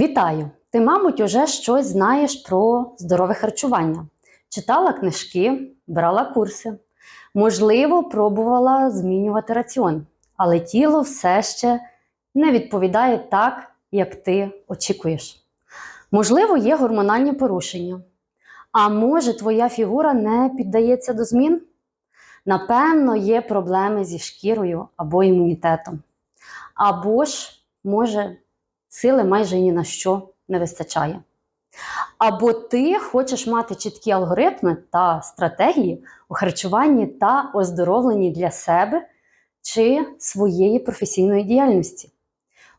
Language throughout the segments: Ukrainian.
Вітаю! Ти, мабуть, уже щось знаєш про здорове харчування. Читала книжки, брала курси. Можливо, пробувала змінювати раціон, але тіло все ще не відповідає так, як ти очікуєш. Можливо, є гормональні порушення. А може, твоя фігура не піддається до змін? Напевно, є проблеми зі шкірою або імунітетом. Або ж, може, сили майже ні на що не вистачає. Або ти хочеш мати чіткі алгоритми та стратегії у харчуванні та оздоровленні для себе чи своєї професійної діяльності.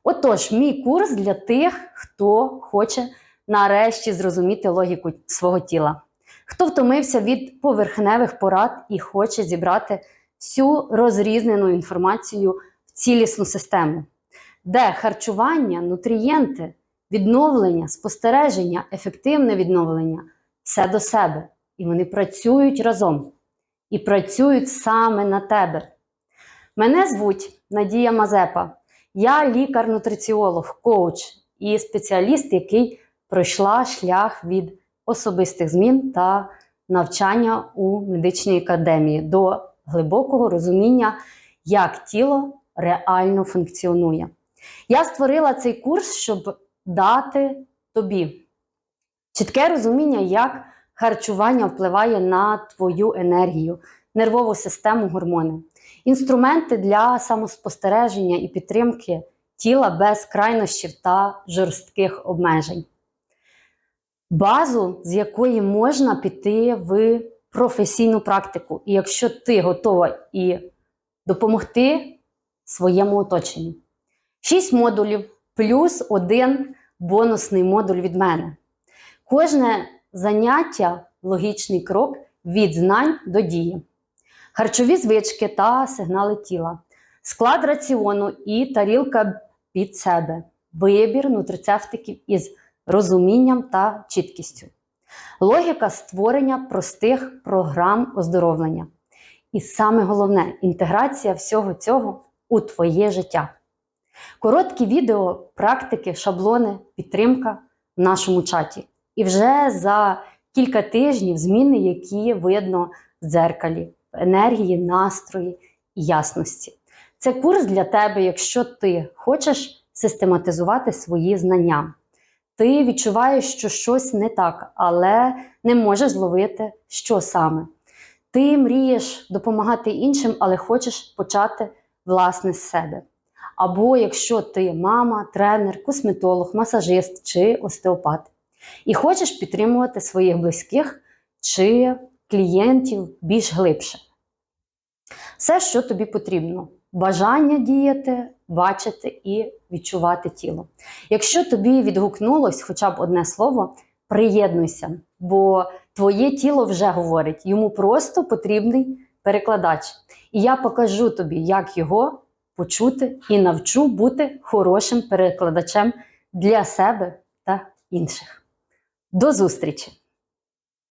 Отож, мій курс для тих, хто хоче нарешті зрозуміти логіку свого тіла, хто втомився від поверхневих порад і хоче зібрати всю розрізнену інформацію в цілісну систему де харчування, нутрієнти, відновлення, спостереження, ефективне відновлення все до себе. І вони працюють разом. І працюють саме на тебе. Мене звуть Надія Мазепа. Я лікар-нутриціолог, коуч і спеціаліст, який пройшла шлях від особистих змін та навчання у медичній академії до глибокого розуміння, як тіло реально функціонує. Я створила цей курс, щоб дати тобі чітке розуміння, як харчування впливає на твою енергію, нервову систему, гормони, інструменти для самоспостереження і підтримки тіла без крайнощів та жорстких обмежень. Базу, з якої можна піти в професійну практику, і якщо ти готова і допомогти своєму оточенню. Шість модулів плюс один бонусний модуль від мене. Кожне заняття логічний крок від знань до дії. Харчові звички та сигнали тіла, склад раціону і тарілка під себе, вибір нутрицептиків із розумінням та чіткістю, логіка створення простих програм оздоровлення. І саме головне інтеграція всього цього у твоє життя. Короткі відео, практики, шаблони, підтримка в нашому чаті. І вже за кілька тижнів зміни, які видно в дзеркалі, енергії, настрої і ясності. Це курс для тебе, якщо ти хочеш систематизувати свої знання. Ти відчуваєш, що щось не так, але не можеш зловити, що саме. Ти мрієш допомагати іншим, але хочеш почати власне з себе. Або якщо ти мама, тренер, косметолог, масажист чи остеопат, і хочеш підтримувати своїх близьких чи клієнтів більш глибше. Все, що тобі потрібно: бажання діяти, бачити і відчувати тіло. Якщо тобі відгукнулось хоча б одне слово, приєднуйся, бо твоє тіло вже говорить, йому просто потрібний перекладач. І я покажу тобі, як його почути і навчу бути хорошим перекладачем для себе та інших. До зустрічі!